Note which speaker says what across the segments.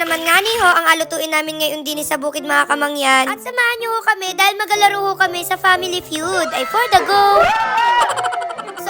Speaker 1: naman nga ni ho ang alutuin namin ngayon din sa bukid mga kamangyan. At samahan niyo ho kami dahil magalaro ho kami sa Family Feud. Ay for the go!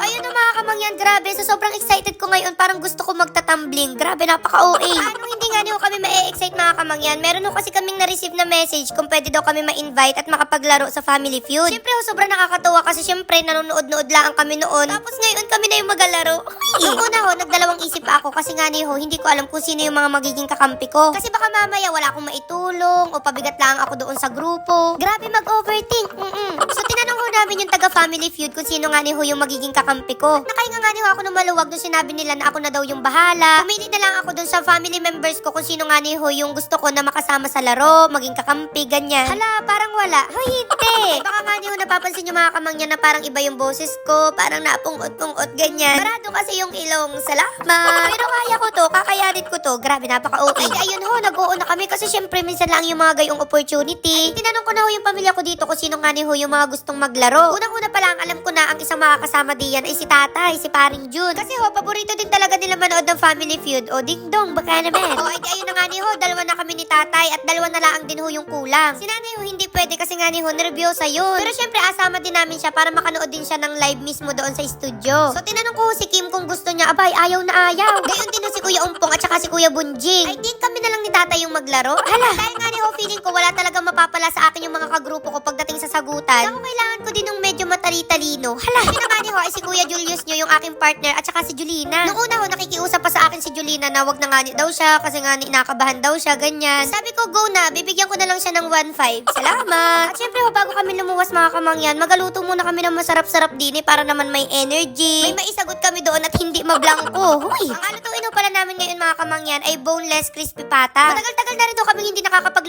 Speaker 1: So ayun na mga kamangyan, grabe. So sobrang excited ko ngayon. Parang gusto ko magtatambling. Grabe, napaka-OA. Ano hindi nga niyo kami ma-excite mga kamangyan? Meron ho kasi kaming na-receive na message kung pwede daw kami ma-invite at makapaglaro sa Family Feud. Siyempre ho, sobrang nakakatawa kasi siyempre nanonood-nood lang kami noon. Tapos ngayon kami na yung magalaro. Noong una ho, nagdalawang isip ako kasi nga ni ho, hindi ko alam kung sino yung mga magiging kakampi ko. Kasi baka mamaya wala akong maitulong o pabigat lang ako doon sa grupo. Grabe mag-overthink. Mm-mm. So tinanong ho namin yung taga Family Feud kung sino nga ni ho yung magiging kakampi ko. Nakahinga nga ni ho ako ng maluwag nung sinabi nila na ako na daw yung bahala. Pumili na lang ako doon sa family members ko kung sino nga ni ho yung gusto ko na makasama sa laro, maging kakampi, ganyan. Hala, parang wala. Hoy, hindi. Baka nga ni ho napapansin yung mga kamangyan na parang iba yung boses ko, parang napungot-pungot, ganyan. Barado kasi yung ilong. Salamat. Pero kaya ko to, kakayanin ko to. Grabe, napaka-okay. Ay, ayun ho, nag-oo na kami kasi syempre minsan lang yung mga gayong opportunity. Ay, tinanong ko na ho yung pamilya ko dito kung sino nga ni ho yung mga gustong maglaro. Unang-una pa lang, alam ko na ang isang makakasama diyan ay si tatay, si paring Jun. Kasi ho, paborito din talaga nila manood ng Family Feud. O, ding dong, baka naman. O, ay, ayun na nga ni ho, dalawa na kami ni tatay at dalawa na lang din ho yung kulang. Si nanay ho, hindi pwede kasi nga ni ho, nervyosa yun. Pero syempre, asama din namin siya para makanood din siya ng live mismo doon sa studio. So, tinanong ko si Kim kung gusto niya, abay, ayaw na ayaw. Gayon din ho si Kuya Umpong at saka si Kuya Bunjing. Ay, din kami na lang ni tatay yung maglaro. Hala, dahil nga ho, feeling ko wala talagang mapapala sa akin yung mga kagrupo ko pagdating sa sagutan. Saka kailangan ko din ng medyo matali-talino. Hala, yun naman ni ho ay si Kuya Julius nyo, yung aking partner, at saka si Julina. Nung una ho, nakikiusap pa sa akin si Julina na wag na nga ni daw siya kasi nga ni inakabahan daw siya, ganyan. Sabi ko, go na, bibigyan ko na lang siya ng 1.5. Salamat! At syempre ho, bago kami lumuwas mga kamangyan, magaluto muna kami ng masarap-sarap din eh, para naman may energy. May maisagot kami doon at hindi mablangko. Huy! Ang alutuin ho pala namin ngayon mga kamangyan ay boneless crispy pata. Matagal-tagal na rin ho kami hindi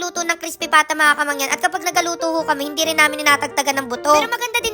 Speaker 1: nakakapagluto ng crispy pata mga kamangyan at kapag nagaluto ho kami, hindi rin namin inatagtagan ng buto. Pero maganda din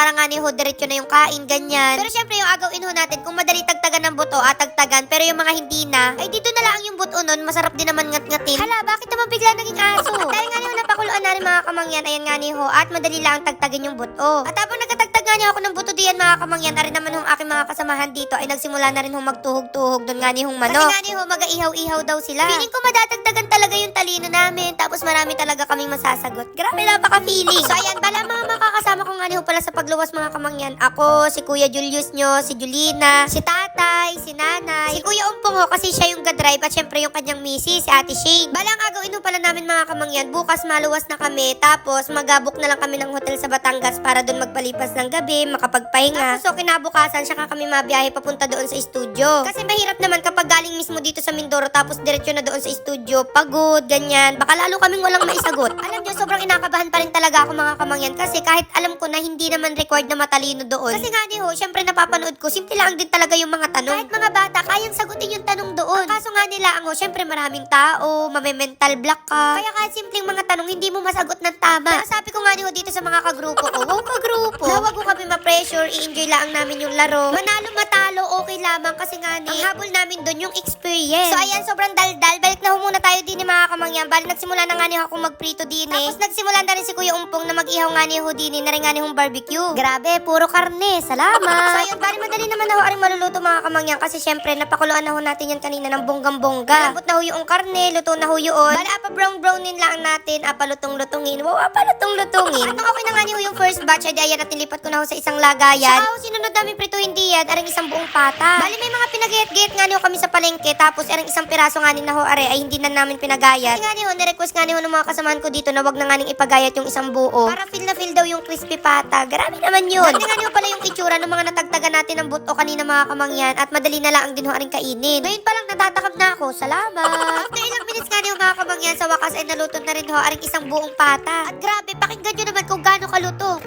Speaker 1: para nga ni ho, diretso na yung kain, ganyan. Pero syempre yung agawin ho natin, kung madali tagtagan ng buto, atagtagan. Pero yung mga hindi na, ay dito na lang yung buto nun, masarap din naman ngat-ngatin. Hala, bakit naman bigla naging aso? At dahil nga ni ho, napakuluan na rin mga kamangyan, ayan nga ni ho, at madali lang tagtagin yung buto. At habang nagkatagtag nga niya ako ng buto diyan mga kamangyan, arin naman hong aking mga kasamahan dito ay nagsimula na rin hong magtuhog-tuhog doon nga ni hong manok. Kasi nga ni ho, mag-ihaw-ihaw daw sila. Feeling ko madadagdagan talaga yung talino namin, tapos marami talaga kaming masasagot. Grabe, napaka-feeling. So ayan, bala mga makakasama ko nga ni ho pala sa pagluwas mga kamangyan. Ako, si Kuya Julius nyo, si Julina, si tatay, si nanay, Kuya Umpong ho kasi siya yung ga-drive at syempre yung kanyang misi, si Ate Shane. Bala ang agawin ho pala namin mga kamangyan, bukas maluwas na kami, tapos magabok na lang kami ng hotel sa Batangas para doon magpalipas ng gabi, makapagpahinga. Tapos so kinabukasan, siya kami mabiyahe papunta doon sa studio. Kasi mahirap naman kapag galing mismo dito sa Mindoro tapos diretso na doon sa studio, pagod, ganyan. Baka lalo kaming walang maisagot. Alam nyo, sobrang inakabahan pa rin talaga ako mga kamangyan kasi kahit alam ko na hindi naman required na matalino doon. Kasi nga ni ho, syempre napapanood ko, simple lang din talaga yung mga tanong. Kahit mga bata, kayang sagutin yung tanong doon. Kaso nga nila ang syempre maraming tao, mame-mental block ka. Kaya kahit simpleng mga tanong, hindi mo masagot ng tama. Kaya sabi ko nga ni ho dito sa mga kagrupo ko, wow kagrupo. Na wag ko kami ma-pressure, i-enjoy lang namin yung laro. Manalo matalo, okay lamang kasi nga ni, ang habol namin doon yung experience. So ayan, sobrang daldal. Balik na ho muna tayo din ni mga kamangyan. Bali, nagsimula na nga ni akong magprito din eh. Tapos nagsimula na rin si Kuya Umpong na mag-ihaw nga ni ho din eh, na rin nga ni hong barbecue. Grabe, puro karne. Salamat. so ayun, bali madali naman na ho aring maluluto mga kamangyan kasi syempre napakuluan na ho natin yan kanina ng bonggang-bongga. Lambot na ho yung karne, luto na ho yun. Bali, apa brown-brownin lang natin, apa lutong-lutungin. Wow, apa lutong-lutungin. At nung okay na nga ni ho yung first batch, ay di ayan at nilipat ko na ho sa isang lagayan. So, sinunod namin prituhin diyan, aring isang buong pata. Bali, may mga pinagayat-gayat nga ni ho kami sa palengke, tapos aring isang piraso nga ni na ho are, ay hindi na namin pinagayat. Kasi nga ni ho, nirequest nga ni ho ng mga kasamahan ko dito na wag na nga ning ipagayat yung isang buo. Para feel na feel daw yung crispy pata. Grabe naman yun. Grabe nga ni ho pala yung itsura ng mga natagtagan natin ng buto kanina mga kamangyan at madali na lang ang din ho aring kainin. Ngayon pa lang natatakam na ako. Salamat. After ilang minutes nga ni ho mga kamangyan, sa wakas ay naluto na rin ho aring isang buong pata. At grabe, pakinggan nyo naman kung gaano kaluto.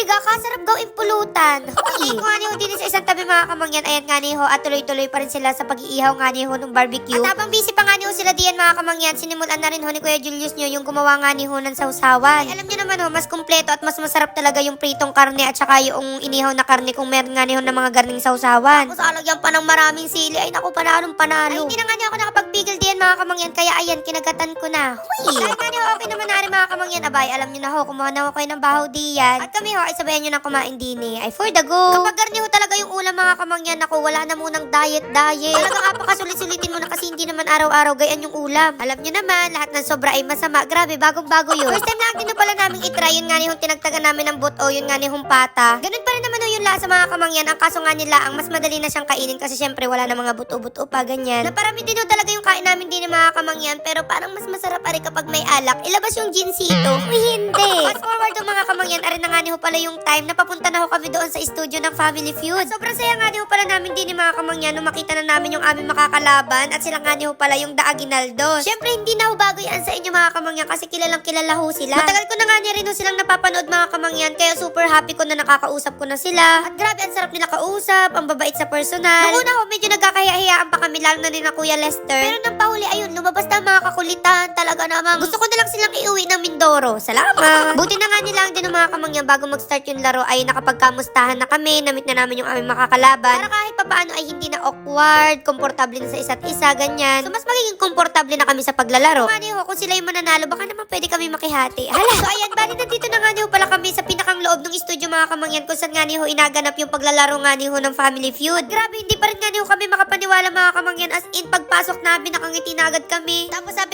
Speaker 1: O diga, kasarap gawin pulutan. Hoy! Kung nga ni ho din sa isang tabi mga kamangyan, ayan nga ni ho, at tuloy-tuloy pa rin sila sa pag-iihaw nga ni ho ng barbecue. At habang busy pa nga ni ho sila diyan mga kamangyan, sinimulan na rin ho ni Kuya Julius nyo yung gumawa nga ni ho ng sausawan. Ay, alam niyo naman ho, mas kumpleto at mas masarap talaga yung pritong karne at saka yung inihaw na karne kung meron nga ni ho ng mga garning sausawan. Tapos alagyan pa ng maraming sili, ay naku, panalong panalo. Ay, hindi na nga ni ako nakapagpigil diyan mga kamangyan, kaya ayan, kinagatan ko na. Huy! Dahil nga ni ho, okay naman na rin mga kamangyan, abay, alam niyo na ho, kumuha na ho kayo ng bahaw diyan. At kami ho, ay sabayan nyo na kumain din eh. Ay, for the go. Kapag garni ho talaga yung ulam mga kamangyan ako, wala na munang diet-diet. Talagang apakasulit-sulitin mo na kasi hindi naman araw-araw gayan yung ulam. Alam nyo naman, lahat ng sobra ay masama. Grabe, bagong-bago yun. First time lang din pala namin itry, yun nga ni yung tinagtagan namin ng buto, yun nga ni humpata. Ganun pa rin naman yung lasa mga kamangyan. Ang kaso nga nila, ang mas madali na siyang kainin kasi syempre wala na mga buto-buto pa, ganyan. Na parami din talaga yung kain namin din ng mga kamangyan, pero parang mas masarap pa rin kapag may alak. Ilabas yung ginsito. Uy, hindi. Fast forward yung mga kamangyan, arin na nga ni ho pala yung time na papunta na ho kami doon sa studio ng Family Feud. At sobrang saya nga ni ho pala namin din ni mga kamangyan nung makita na namin yung aming makakalaban at sila nga ni ho pala yung The Aguinaldos. Syempre, hindi na ho bago yan sa inyo mga kamangyan kasi kilalang kilala ho sila. Matagal ko na nga niya rin ho silang napapanood mga kamangyan kaya super happy ko na nakakausap ko na sila. At grabe, ang sarap nila kausap, ang babait sa personal. Nung una ho, medyo nagkakahiya-hiyaan pa kami lalo na rin na Kuya Lester. Pero nang pahuli, ayun, lumabas na mga kakulitan. Talaga namang gusto ko na lang silang iuwi ng Mindoro. Salamat! Buti na nga nila din ng mga kamangyan bago mag-start yung laro ay nakapagkamustahan na kami, namit na namin yung aming makakalaban. Para kahit papaano ay hindi na awkward, komportable na sa isa't isa, ganyan. So mas magiging komportable na kami sa paglalaro. Ano ho, kung sila yung mananalo, baka naman pwede kami makihati. Hala! So ayan, bali nandito na nga niyo pala kami sa pinakang loob ng studio mga kamangyan kung saan nga niyo inaganap yung paglalaro nga niyo ng Family Feud. Grabe, hindi pa rin nga niyo kami makapaniwala mga kamangyan as in pagpasok namin nakangiti na agad kami. Tapos sabi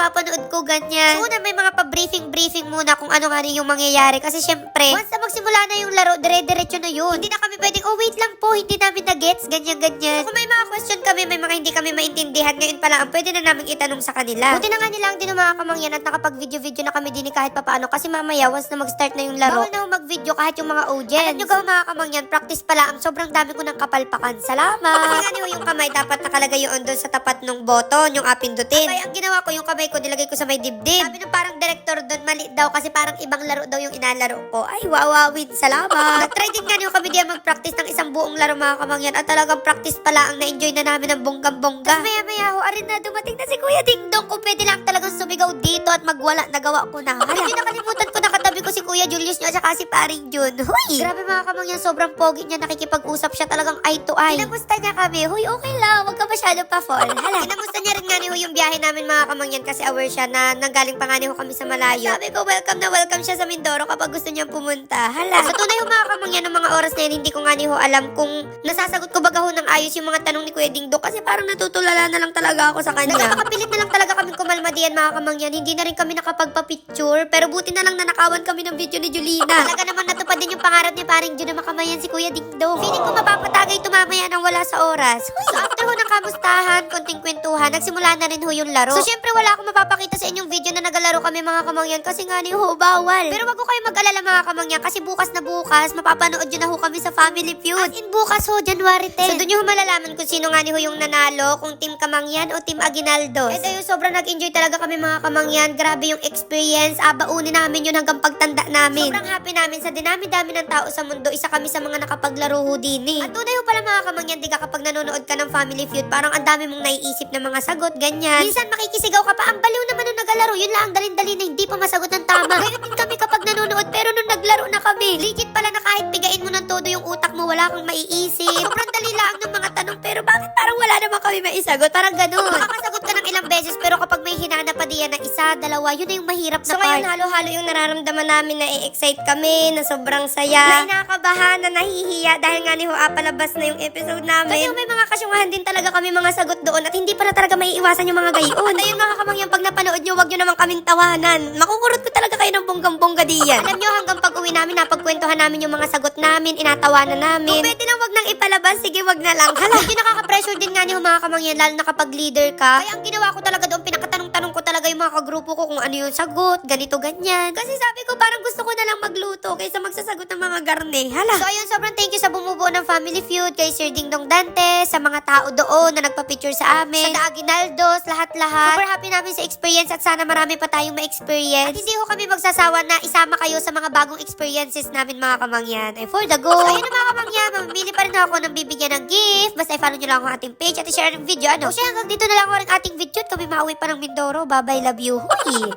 Speaker 1: napapanood ko ganyan. So una may mga pa-briefing-briefing muna kung ano nga rin yung mangyayari kasi syempre, once na magsimula na yung laro, dire-diretso na yun. Hindi na kami pwedeng, oh wait lang po, hindi namin na-gets, ganyan-ganyan. So kung may mga question kami, may mga hindi kami maintindihan, ngayon pa lang, ang pwede na namin itanong sa kanila. Buti na nga nila ang din ng mga kamangyan at nakapag-video-video na kami din kahit papaano kasi mamaya once na mag-start na yung laro, bawal na mag-video kahit yung mga audience. Alam nyo ga mga kamangyan, practice pala ang sobrang dami ko ng kapalpakan. Salamat! Kasi nga yung kamay dapat nakalagay yun doon sa tapat ng button, yung apindutin. Abay, ang ginawa ko yung kamay ko, nilagay ko sa may dibdib. Sabi ng parang director doon, mali daw kasi parang ibang laro daw yung inalaro ko. Ay, wawawin, salamat! Nag-try din nga niyo kami diyan mag-practice ng isang buong laro mga kamangyan at talagang practice pala ang na-enjoy na namin ng bonggang-bongga. Maya-maya ho, arin na dumating na si Kuya Ding Dong. Kung pwede lang talagang sumigaw dito at magwala, nagawa ko na. Hindi nakalimutan ko nakatabi ko si Kuya Julius niyo at saka si Paring Jun. Huy! Grabe mga kamangyan, sobrang pogi niya. Nakikipag-usap siya talagang eye to eye. Kinamusta niya kami. Huy, okay lang. Huwag ka masyado pa fall. Hala. Kinamusta niya rin nga ni Huy yung biyahe namin mga kamangyan kasi aware siya na nanggaling pa nga ni Huy kami sa malayo. Sabi ko, welcome na welcome siya sa Mindoro kapag gusto niyang pumunta. Hala. Sa tunay yung mga kamangyan ng mga oras na yun, hindi ko nga ni Huy alam kung nasasagot ko baga ho ng ayos yung mga tanong ni Kuya Dingdo kasi parang natutulala na lang talaga ako sa kanya. Nagkakapilit na lang talaga kaming kumalma diyan mga kamangyan. Hindi na rin kami nakapagpa-picture pero buti na lang nanakawan kami ng video ni Julina. Talaga naman natupad din yung pangarap ni paring Jun na makamayan si Kuya Dingdo. Feeling ko mapapatagay ito mamaya nang wala sa oras. So after ho ng kamustahan, konting kwentuhan, nagsimula na rin ho yung laro. So syempre wala akong mapapakita sa inyong video na nagalaro kami mga kamangyan kasi nga ni ho bawal. Pero wag ko kayo mag-alala mga kamangyan kasi bukas na bukas mapapanood yun na ho kami sa Family Feud. As in bukas ho, January 10. So doon yung malalaman kung sino nga ni ho yung nanalo, kung Team Kamangyan o Team Aguinaldos. Ito yung sobrang nag-enjoy talaga kami mga kamangyan. Grabe yung experience. Abaunin namin yun hanggang pagtanda namin. Sobrang happy namin sa dinami-dami ng tao sa mundo. Isa kami sa mga nakapaglaro ho din eh. At tunay ho pala mga kamangyan, di ka kapag nanonood ka ng Family Feud, parang ang dami mong naiisip na mga sagot, ganyan. Minsan makikisigaw ka pa, ang baliw naman nung nagalaro. Yun lang ang dalin-dali na hindi pa masagot ng tama. Gayon din kami kapag nanonood, pero nung naglaro na kami, legit pala na kahit bigain mo ng todo yung utak mo, wala kang maiisip. Sobrang dali lang ng mga tanong, pero bakit parang wala naman kami maisagot? Parang ganun. Makakasagot ka ng ilang beses, pero kapag may hinana pa diyan na isa, dalawa, yun na yung mahirap na so, part. So ngayon, halo-halo yung nararamdaman namin na i-excite kami, na sobrang saya. Na inakabahan, na nahihiya dahil nga ni Hoa palabas na yung episode namin. Kasi may mga kasyungahan din talaga kami mga sagot doon at hindi pala talaga may iwasan yung mga gayon. At ayun mga kamangyan, pag napanood nyo, wag nyo naman kaming tawanan. Makukurot ko talaga kayo ng bonggang-bongga diyan. Alam nyo, hanggang pag uwi namin, napagkwentuhan namin yung mga sagot namin, inatawanan namin. Kung pwede lang wag nang ipalabas, sige wag na lang. Hala, hindi nakaka-pressure din nga niyo mga kamangyan, lalo na kapag leader ka. Kaya ang ginawa ko talaga doon, pinakatanong-tanong ko talaga yung mga kagrupo ko kung ano yung sagot, ganito, ganyan. Kasi sabi ko, parang gusto ko na lang magluto kaysa magsasagot ng mga garne. Hala. So ayun, sobrang thank you sa bumubuo ng Family Feud, kay Sir Ding Dong Dante, sa mga tao doon na nagpa-picture sa amin, sa Aguinaldos, lahat-lahat. Super happy namin sa experience at sana marami pa tayong ma-experience. At hindi ko kami magsasawa na isama kayo sa mga bagong experiences namin mga kamangyan. Ay, for the go. So ayun na mga kamangyan, mamimili pa rin ako ng bibigyan ng gift. Basta i-follow nyo lang ang ating page at i-share ang video. Ano? O siya, hanggang dito na lang ako ng ating video kami mauwi pa ng Mindoro. Bye-bye, love you. Huy!